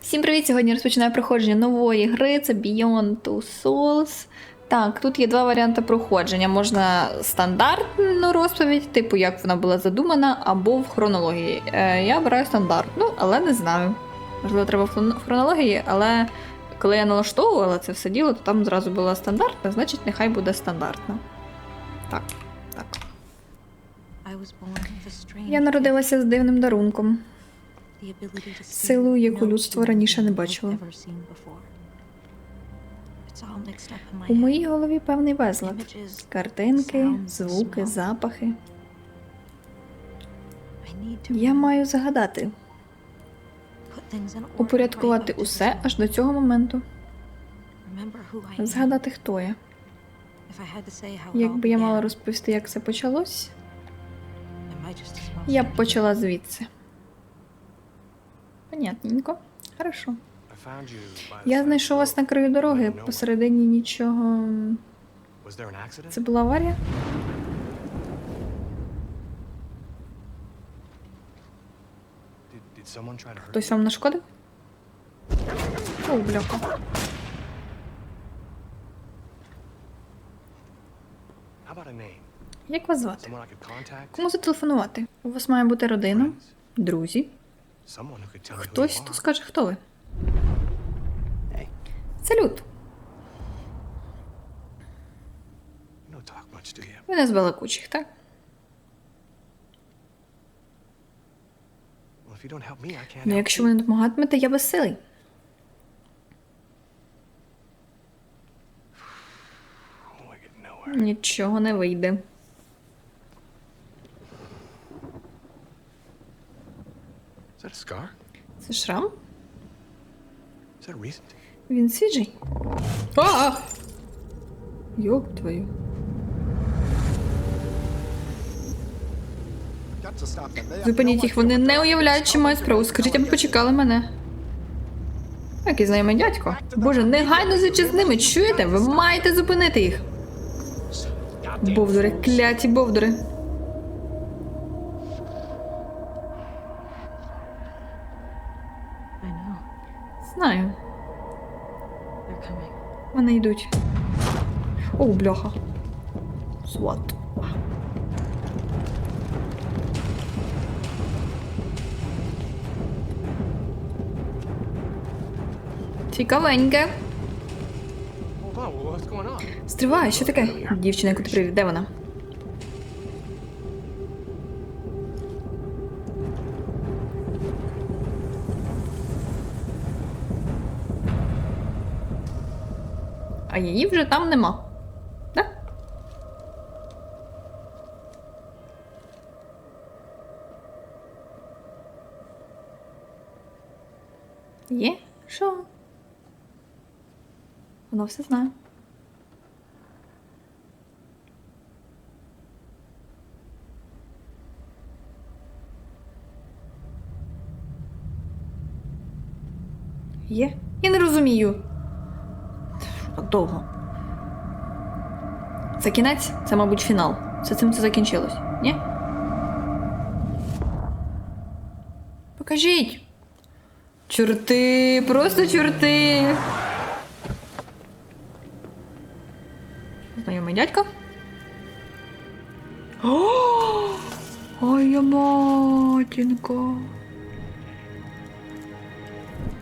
Всім привіт! Сьогодні розпочинаю проходження нової гри. Це Beyond Two Souls. Так, тут є два варіанти проходження. Можна стандартну розповідь, типу як вона була задумана, або в хронології. Е, я обираю стандартну, але не знаю. Можливо, треба в хронології, але коли я налаштовувала це все діло, то там зразу була стандартна, значить нехай буде стандартна. Так, так. Я народилася з дивним дарунком. Силу, яку людство раніше не бачило. У моїй голові певний безлад. Картинки, звуки, запахи. Я маю загадати, упорядкувати усе аж до цього моменту. Згадати, хто я. Якби я мала розповісти, як це почалось, я б почала звідси. Понятненько. Хорошо. Я знайшов вас на краю дороги, посередині нічого. Це була аварія? Хтось вам нашкодив? О, бляха. Як вас звати? Кому зателефонувати? У вас має бути родина, друзі, хтось, хто скаже, хто ви. Салют. Ви не з балакучих, так? Ну, якщо ви не допомагатимете, я безсилий. Нічого не вийде. Це шрам? Is that recent? Він свіжий. А! Йоп твою. Зупиніть їх, вони не уявляють, чи мають справу. Скажіть, аби почекали мене. Який знайомий дядько. Боже, негайно звідчі з ними, чуєте? Ви маєте зупинити їх. Бовдури, кляті бовдури. Знаю, вони йдуть. О, бляха. Сват. Цікавеньке. Стривай, що таке? Дівчина, яку ти привів, де вона? А там нема. Да? Є? Що? Вона все знає. Є? Я не розумію. Так довго. Це кінець, це, мабуть, фінал. Це цим це закінчилось, ні? Покажіть. Чорти, просто чорти. Знайомий дядько. О! Ой, я матінко.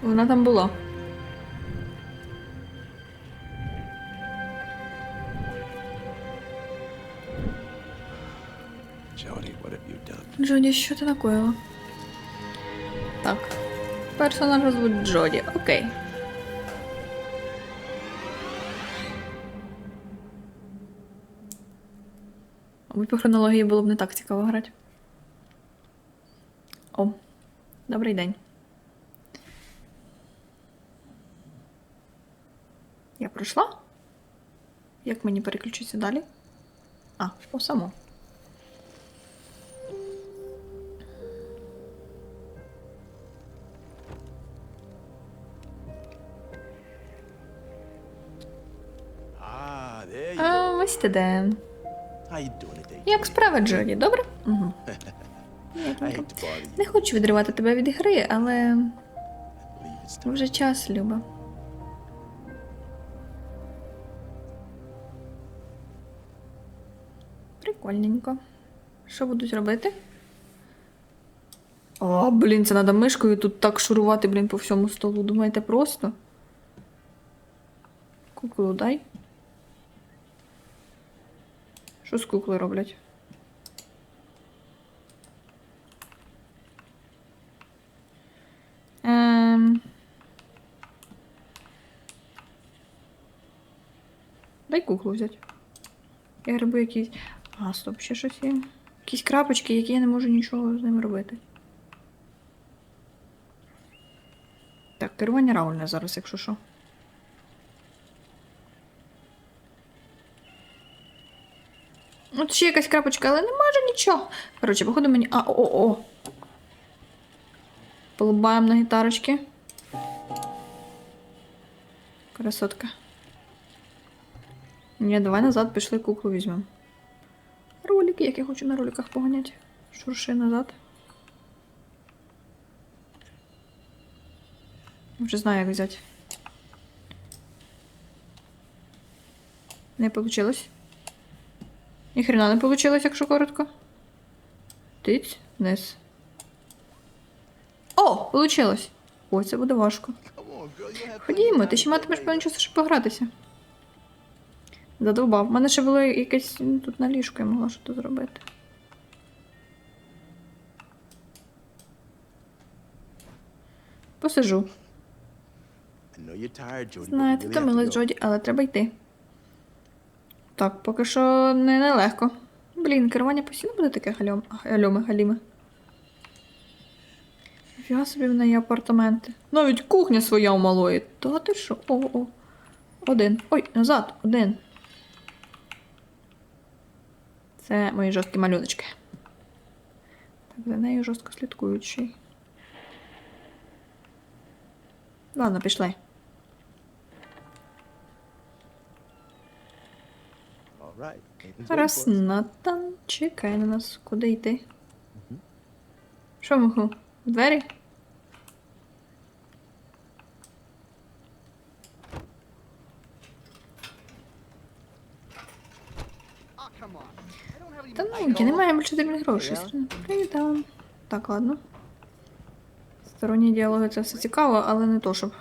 Вона там була. Джоді, що ти накоїла? Так. Персонажа звуть Джоді. Окей. Мабуть, по хронології було б не так цікаво грати. О, добрий день. Я пройшла? Як мені переключитися далі? А, по само. А, ось ти де. How you doing today? Як справа, Джоді, добре? Угу. Не хочу відривати тебе від гри, але. Вже час, Люба. Прикольненько. Що будуть робити? О, блін, це треба мишкою тут так шурувати, блін, по всьому столу. Думаєте, просто? Куклу дай. Що з куклою роблять? Ем... Дай куклу взяти. Я грибу якісь. А, стоп, ще щось є. Якісь крапочки, які я не можу нічого з ними робити. Так, керування равне зараз, якщо що. От ще якась крапочка, але не може нічого. Коротше, походу мені. А, о, о. Полубаємо на гітарочки. Красотка. Ні, давай назад пішли куклу візьмемо. Ролики, як я хочу на роликах поганяти. Шурши назад. Вже знаю, як взяти. Не получилось. Ніхрена не получилось, якщо коротко. Тиць, вниз. О, получилось. Ой, це буде важко. Ходімо, ти ще матимеш певно часу, щоб погратися. Задовбав. У мене ще було якесь м, тут на ліжку, я могла щось зробити. Посижу. Знаю, ти втомилась. Джоді, але треба йти. Так, поки що не нелегко. Блін, керування постійно буде таке гальом... гальоме галіме. Фіга собі в неї апартаменти. Навіть кухня своя у малої. Та ти що? О, о. Один. Ой, назад, один. Це мої жорсткі малюночки. Так, за нею жорстко слідкують ще й. Ладно, пішли. Раз. Натан чекає на нас. Куди йти? Що? В двері? Та ну, я не маю більше дрібних грошей. Привіт. Так, ладно. Сторонні діалоги це все цікаво, але не то, щоб.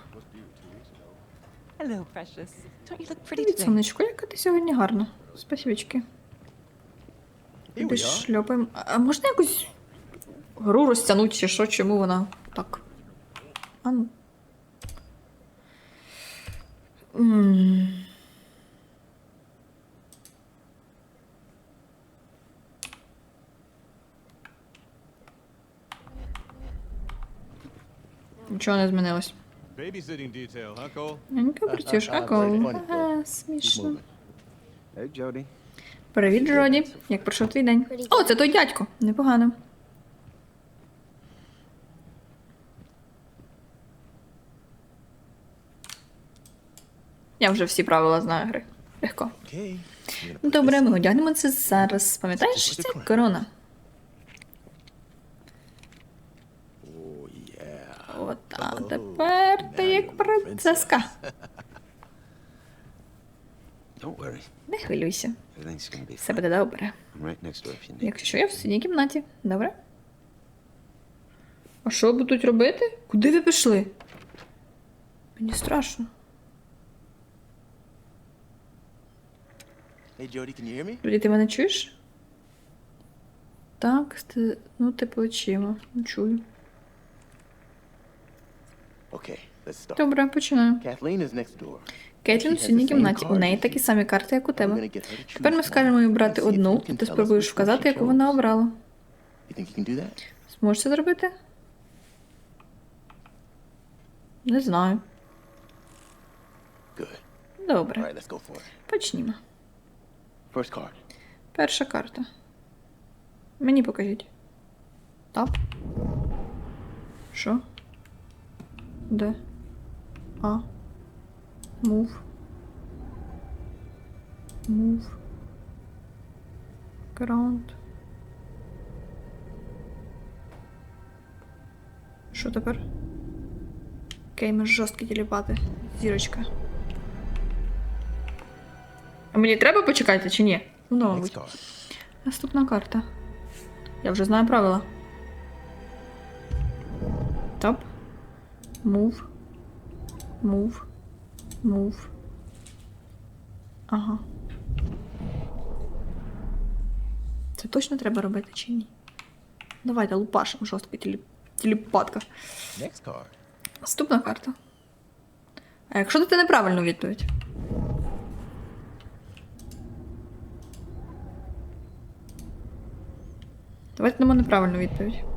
Hello, precious. Don't you look pretty Привіт, today? сонечко, яка ти сьогодні гарна. Спасибочки. Куди шльопаємо. А можна якусь гру розтягнути чи що, чому вона так? А ну. Нічого не змінилось. Babysitting detail, huh, Cole? Ненька працюєш, а кол. Ага, смішно. Moving. Hey, Jody. Привіт, Джоді. Як пройшов твій день? О, це той дядько. Непогано. Я вже всі правила знаю гри. Легко. Добре, ми одягнемо це зараз. Пам'ятаєш, це корона. Oh, yeah. От, а тепер ти як принцеска. Don't worry. Не хвилюйся. Everything's gonna be Все буде добре. Right next door if you need. Якщо я в синій кімнаті. Добре? А що будуть робити? Куди ви пішли? Мені страшно. Hey, Jody, can you hear me? Люди, ти мене чуєш? Так, ти, ну ти плечима. Ну, Чую. Okay, let's start. Добре, починаю. Кейтлін в синій кімнаті. У неї такі самі карти, як у тебе. Тепер ми скажемо їй if одну, і ти спробуєш вказати, яку вона обрала. Зможеш це зробити? Не знаю. Добре, почнімо. Перша карта. Мені покажіть. Тап. Що? Де? А. Мув. Мув. Граунд. Що тепер? Окей, ми жорсткі тіліпати. Зірочка. А мені треба почекати чи ні? Ну, Next мабуть. card. Наступна карта. Я вже знаю правила. Топ. Мув. Мув. Мув. Ага. Це точно треба робити чи ні? Давайте лупашимо жорстко тілі... тіліпатка. Наступна карта. А якщо дати неправильну відповідь? Давайте дамо неправильну відповідь.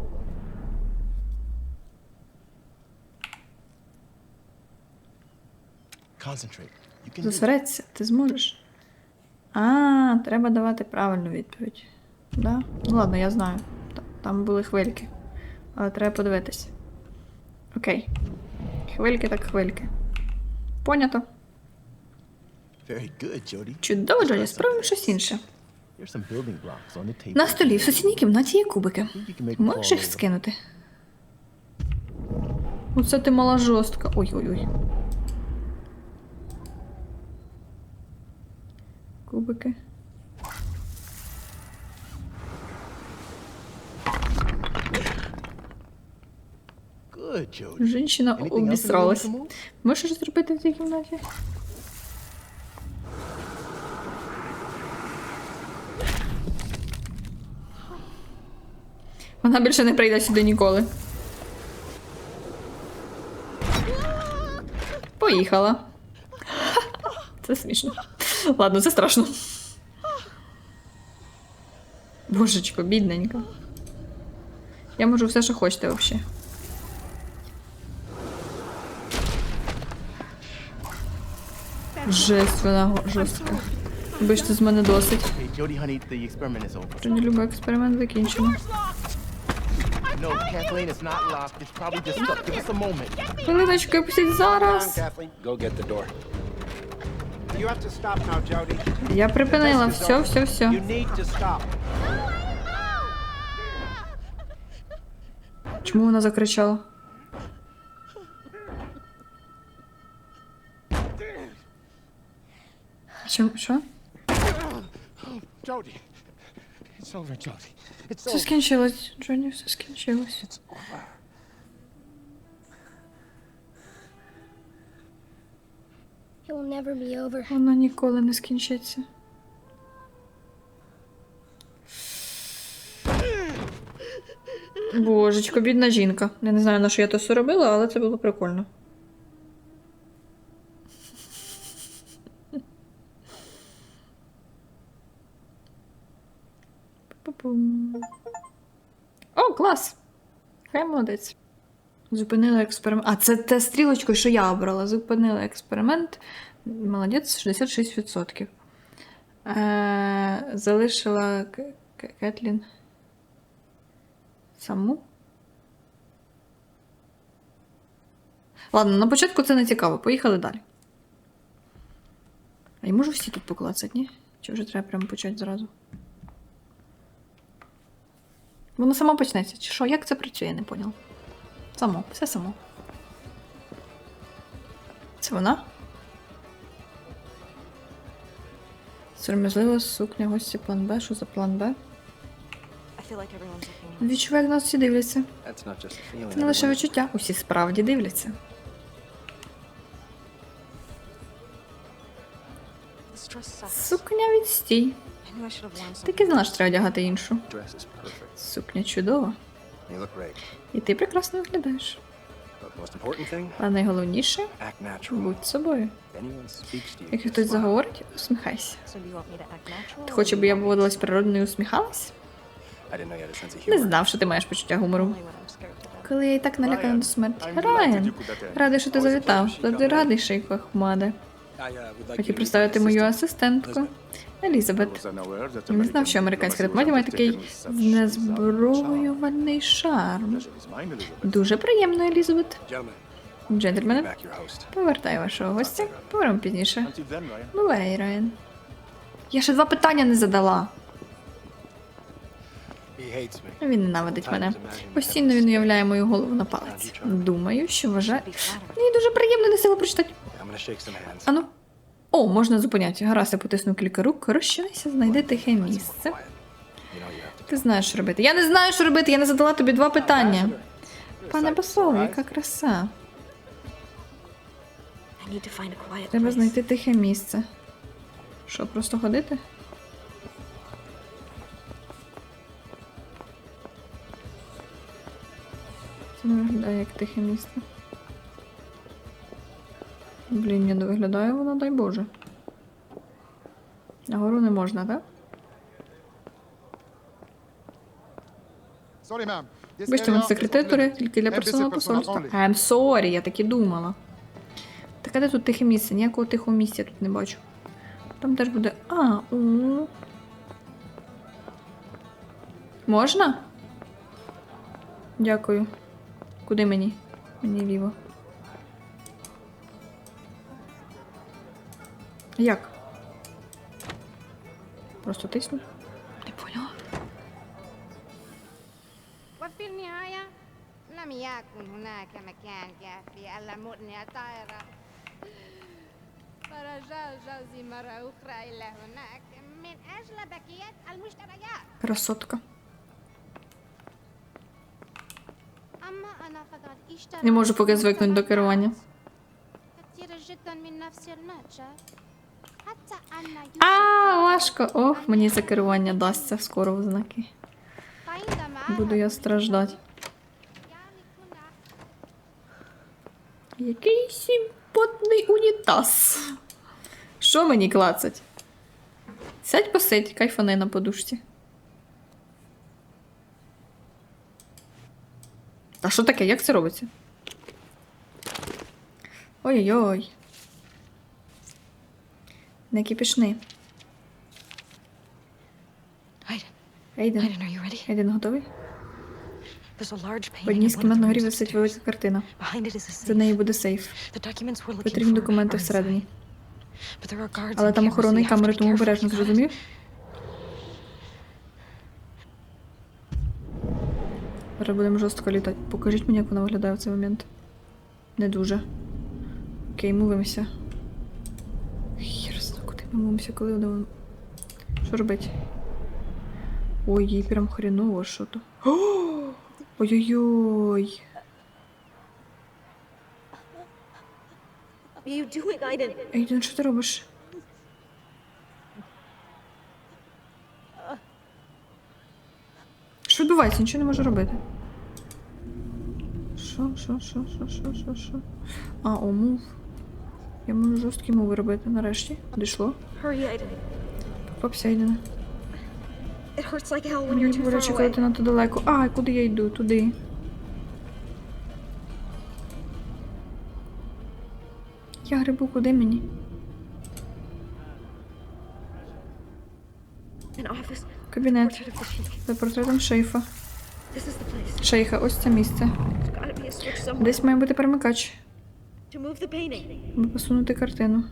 Зосередься, ти зможеш. А, треба давати правильну відповідь. Да? Ну ладно, я знаю. Там були хвильки. Але треба подивитись. Окей. Хвильки так хвильки. Понято. Чудово, Джоді, спробуємо щось інше. На столі в сусідній кімнаті є кубики. Можеш їх скинути? Оце ти мала жорстка. Ой-ой-ой. Кубики. Жінщина обісралась. Можеш зробити в цій кімнаті? Вона більше не прийде сюди ніколи. Поїхала. Це смішно. Ладно, це страшно. Божечко, бідненька. Я можу все, що хочете взагалі. Жесть, вона жорстка. Вибачте, з мене досить. Вже не люблю експеримент закінчено. Хвилиночку, пустіть зараз. Я припинила. Все, все, все. Чому вона закричала? Чому? Що? Все скінчилось, Джоні, все скінчилось. Воно ніколи не скінчиться. Божечко, бідна жінка. Я не знаю, на що я то все робила, але це було прикольно. О, клас! Хай молодець. Зупинили експеримент. А, це те стрілочкою, що я обрала. Зупинили експеримент. Молодець, 66%. Е, залишила Кетлін саму. Ладно, на початку це не цікаво. Поїхали далі. А я можу всі тут поклацати, ні? Чи вже треба прямо почати зразу? Воно само почнеться. Чи що? Як це працює, я не поняла. Само, все само. Це вона? Сором'язлива сукня, гості план Б. Що за план Б? Відчуваю, як нас всі дивляться. Це не лише відчуття, усі справді дивляться. Сукня відстій. Так і знала, що треба одягати іншу. Сукня чудова. You look great. І ти прекрасно виглядаєш. А найголовніше будь собою. Якщо хтось заговорить, усміхайся. Ти хочеш, щоб я поводилась природно і усміхалась? Не знав, що ти маєш почуття гумору. Коли я і так налякана до смерті. Райан, радий, що ти завітав. Завжди радий, Шейко Ахмаде. Хотів представити мою асистентку Елізабет. Не знав, що американська дипломатія має такий знезброювальний шарм. Дуже приємно, Елізабет. Джентльмени, повертаю вашого гостя. Повернемо пізніше. Бувай, Райан. Я ще два питання не задала. Він ненавидить мене. Постійно він уявляє мою голову на палець. Думаю, що вважає. Мені дуже приємно не сила прочитати. Ану. О, можна зупиняти. Гаразд, я потисну кілька рук. Розчинися, знайди тихе місце. Ти знаєш, що робити. Я не знаю, що робити. Я не задала тобі два питання. Пане посол, яка краса. Треба знайти тихе місце. Що, просто ходити? Це не виглядає як тихе місце. Блін, не виглядає воно, дай Боже. Нагору не можна, так? Вибачте, area мене is тільки для персоналу посольства. I'm sorry, я так і думала. Так а де тут тихе місце? Ніякого тихого місця тут не бачу. Там теж буде. А, у. Можна? Дякую. Куди мені? Мені ліво. Як? Просто тисну? Не поняла. وفي النهاية لم يكن هناك مكان كافي ألا مؤني طائرة فرجع جوزي مرة أخرى إلى هناك من أجل بقية المشتريات Красотка. أما أنا فقد اشتريت Не можу поки звикнути до керування. كثيرة جدا من نفس المتجر حتى أن يوسف а, важко. Ох, мені це керування дасться скоро в знаки. Буду я страждати. Який сімпотний унітаз. Що мені клацать? Сядь посидь, кайфани на подушці. А що таке? Як це робиться? Ой-ой-ой. Не you ready? Ейден готовий? Одній з кімнат на горі висить велика картина. За нею буде сейф. Потрібні документи всередині. Але там охорона і камери, тому обережно, зрозумів? Зараз будемо жорстко літати. Покажіть мені, як вона виглядає в цей момент. Не дуже. Окей, мовимося. Мовимося, коли вона. Що робити? Ой, їй прям хреново що то. Ой-ой-ой. Ейден, що ти робиш? Що відбувається? Нічого не можу робити. Що, що, що, що, що, що, що? А, о, мув. Я можу жорсткі мови робити нарешті. Дійшло. Попався when Мені you're too боляче, far коли away. ти надто далеко. А, куди я йду? Туди. Я грибу, куди мені? Кабінет. За портретом шейфа. Шейха, ось це місце. Десь має бути перемикач, to move the painting. аби посунути картину.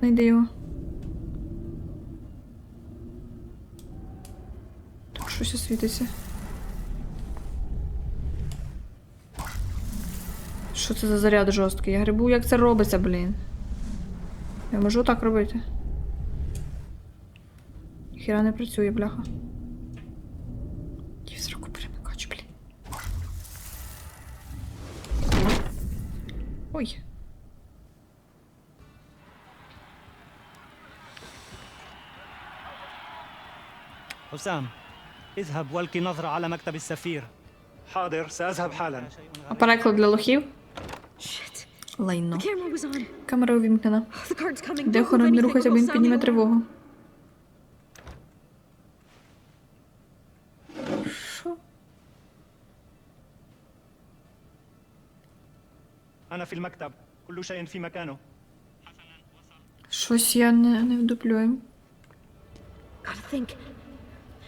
Знайди його. Тут щось освітиться. Що це за заряд жорсткий? Я грибу, як це робиться, блін. Я можу так робити. Хіра не працює, бляха. Я в зроку перемикач, блін. Ой. حسام اذهب والقي نظرة على مكتب السفير حاضر سأذهب حالا А переклад для лохів? Shit. Лайно. The camera was on. Камера увімкнена. The guard's coming. Де Don't move охорона не anything рухайся, or бо we'll він sound підніме the alarm. тривогу. Щось я не, не вдуплюю.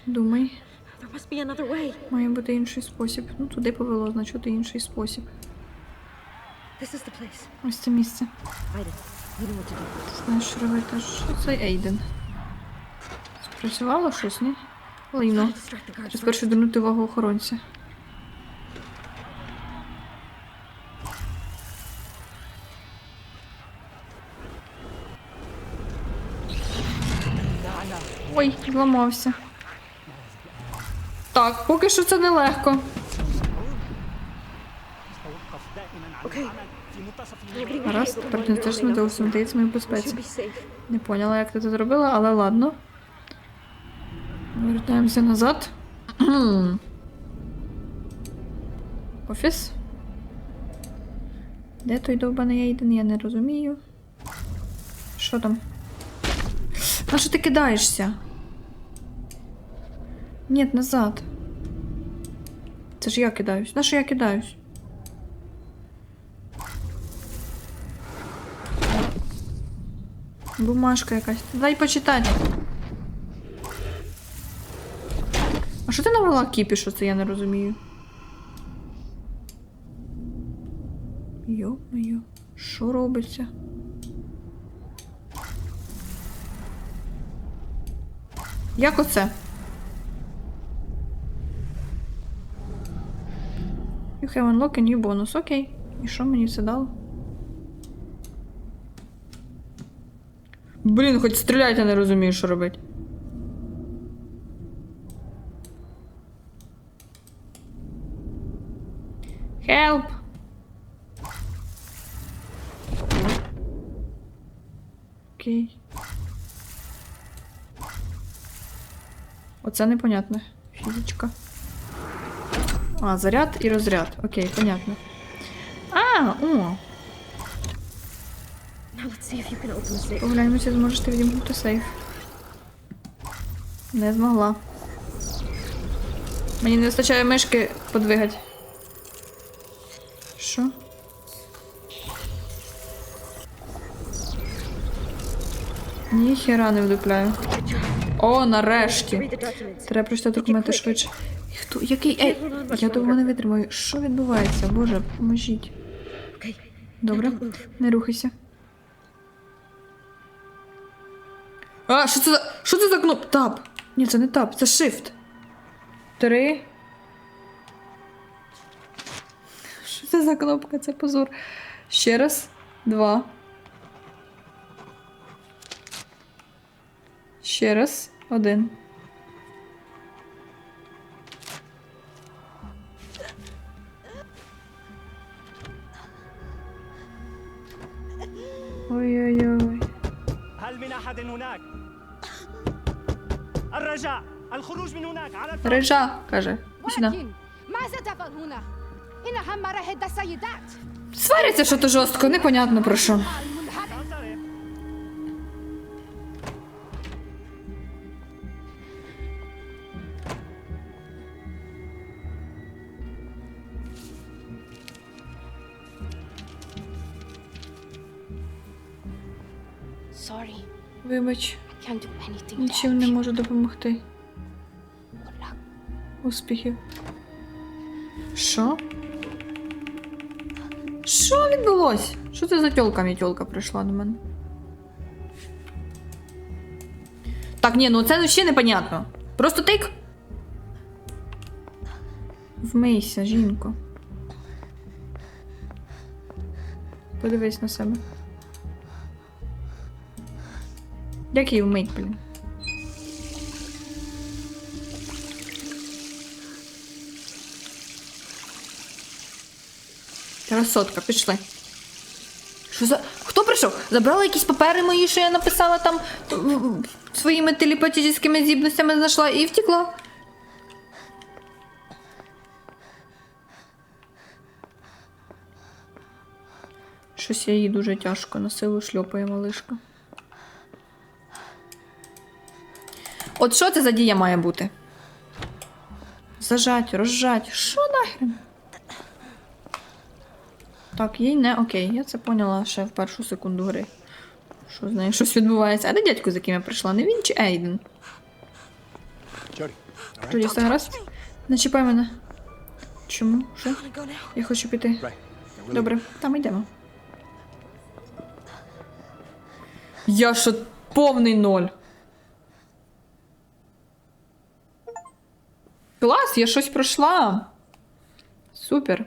Думай, має бути інший спосіб. Ну, туди повело, значить інший спосіб. Ось це місце. Do. Знаєш, що робити? Що це Ейден? Спрацювало щось, ні? Лайно. Треба спершу звернути увагу охоронця. зламався. Так, поки що це нелегко. Раз, тепер не теж не дивився мої безпеці. Не поняла, як ти це зробила, але ладно. Вертаємося назад. Офіс. Де той довбаний яйден, я не розумію. Що там? На що ти кидаєшся? Ні, назад. Це ж я кидаюсь. На що я кидаюсь? Бумажка якась. Дай почитати. А що ти навела кіпішу, це я не розумію. Йо-моє, що робиться? Як оце? You have unlocked a new bonus. Окей. І що мені це дало? Блін, хоч стріляти я не розумію, що робити. Help! Окей. Оце непонятно. Фізичка. А, заряд і розряд. Окей, понятно. А, о! Погляньмося, зможеш ти відімкнути сейф. Не змогла. Мені не вистачає мишки подвигати. Що? Ніхера не вдупляю. О, нарешті. Треба прочитати документи швидше. Хто? Який? Ей! Я довго не витримаю. Що відбувається? Боже, поможіть. Добре, не рухайся. А, що це за. Що це за кнопка? Тап. Ні, це не тап, це shift. Три. Що це за кнопка? Це позор. Ще раз. Два. Ще раз. Один. Ой-ой-ой. Режа, каже. Сюда. Сваряться, що то жорстко, непонятно про що. Вибач, нічим не можу допомогти. Успіхів. Що? Що відбулось? Що це за тьолка мітьолка прийшла до мене? Так, ні, ну це ще непонятно. Просто тик. Вмийся, жінко. Подивись на себе. Як її вмить, блін? Красотка, пішли. Що за. Хто прийшов? Забрала якісь папери мої, що я написала там своїми телепатичними здібностями знайшла і втекла. Щось я їй дуже тяжко на силу шльопає малишка. От що це за дія має бути? Зажать, розжать. Що нахрен? Так, їй не окей. Я це поняла ще в першу секунду гри. Що з нею щось відбувається. А де дядько, з яким я прийшла? Не він чи Ейден? Тоді все гаразд? Не чіпай мене. Чому? Що? Я хочу піти. Добре, там йдемо. Я що повний ноль. Клас, я щось пройшла. Супер.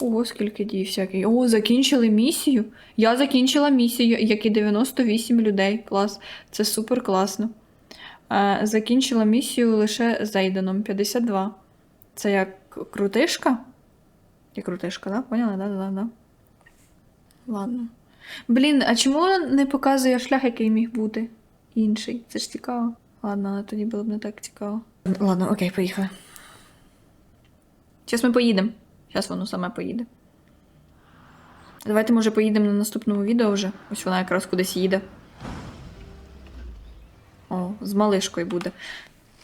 Ого, скільки дій всяких. О, закінчили місію. Я закінчила місію, як і 98 людей. Клас. Це супер класно. Е, закінчила місію лише Зейденом 52. Це як крутишка? Як крутишка, да? Поняла? Да, да, да. Ладно. Блін, а чому не показує шлях, який міг бути? Інший. Це ж цікаво. Ладно, але тоді було б не так цікаво. Ладно, окей, поїхали. Зараз ми поїдемо. Зараз воно саме поїде. Давайте, може, поїдемо на наступному відео вже. Ось вона якраз кудись їде. О, з малишкою буде.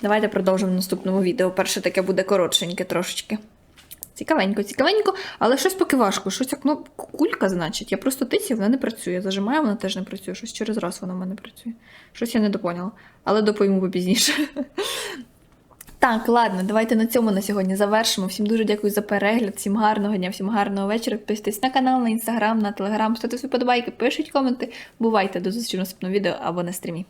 Давайте продовжимо в наступному відео. Перше таке буде коротшеньке трошечки. Цікавенько, цікавенько, але щось поки важко. Щось як ну, кулька, значить. Я просто тисю, вона не працює. Зажимаю, вона теж не працює. Щось через раз вона в мене працює. Щось я не допоняла. Але допойму попізніше. Так, ладно, давайте на цьому на сьогодні завершимо. Всім дуже дякую за перегляд, всім гарного дня, всім гарного вечора. Підписуйтесь на канал, на інстаграм, на телеграм, ставте свої подобайки, пишіть коменти. Бувайте до зустрічі в наступному відео або на стрімі.